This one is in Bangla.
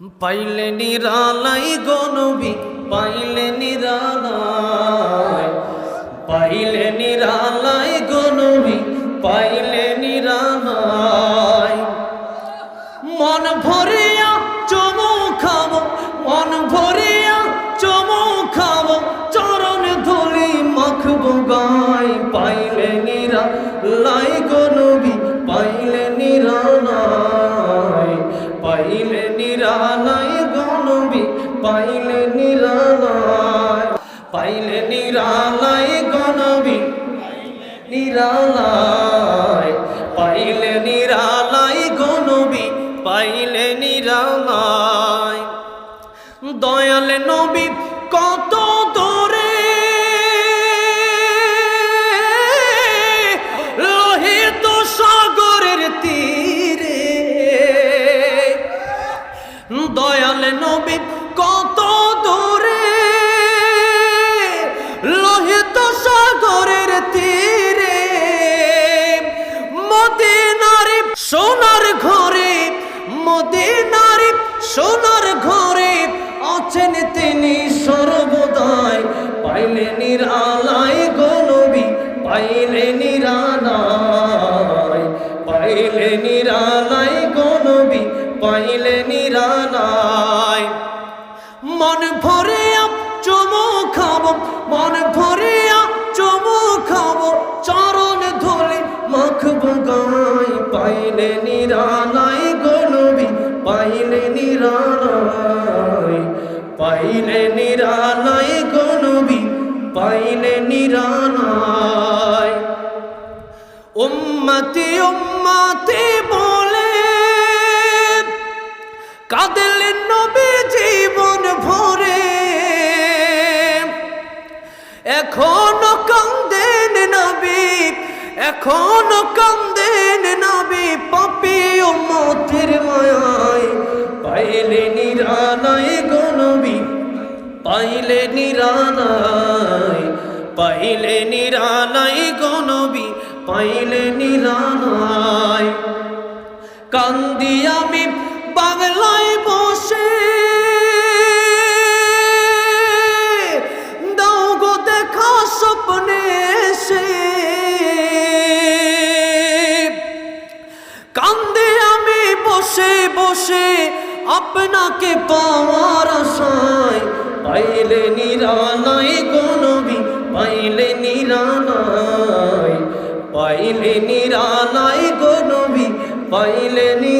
পাইলে নিরালাই গনবি পাইলে নিরালাই পাইলে নিরালাই গনবি পাইলে নিরালাই মন ভরিয়া চমু খাব, মন ভরিয়া চমু খাব, চরণ ধুলি মাখবো গাই। পাইলে নিরা লাই গনবি পাইলে নিরালাই গনবি পাইলে নিরালাই পাইলে নিরালাই গনবি নিরালাই পাইলে নিরালাই গনবি পাইলে নিরালাই দয়াল নবী, কত দূরে নবী, কত দূরে? লোহিত সাগরের তীরে। মদিনারে সোনার ঘরে, মদিনারে সোনার ঘরে আছেন তিনি সর্বদাই। পাইলে নিরালাই গনবি পাইলে নিরালাই পাইলে নিরালাই গনবি পাইলে নিরালাই পাইলে নিরালাই গনবি পাইলে নিরালাই উম্মতি উম্মতি বলে কাঁদলেন নবী জীবন ভরে। এখনও কান্দেন নবী, এখনও কান্দেন নবী, পাপি উম্মতির মায়ায়। পাইলে নিরালাই গনবী পাইলে নিরালাই পাইলে নিরালাই গনবী পাইলে নিরালাই কান্দি আমি বাংলায় বসে বসে বসে আপনাকে পাওয়ার আশায় পাইলে নিরালাই গনবি পাইলে নিরালাই পাইলে নিরালাই গনবি পাইলে নিরালাই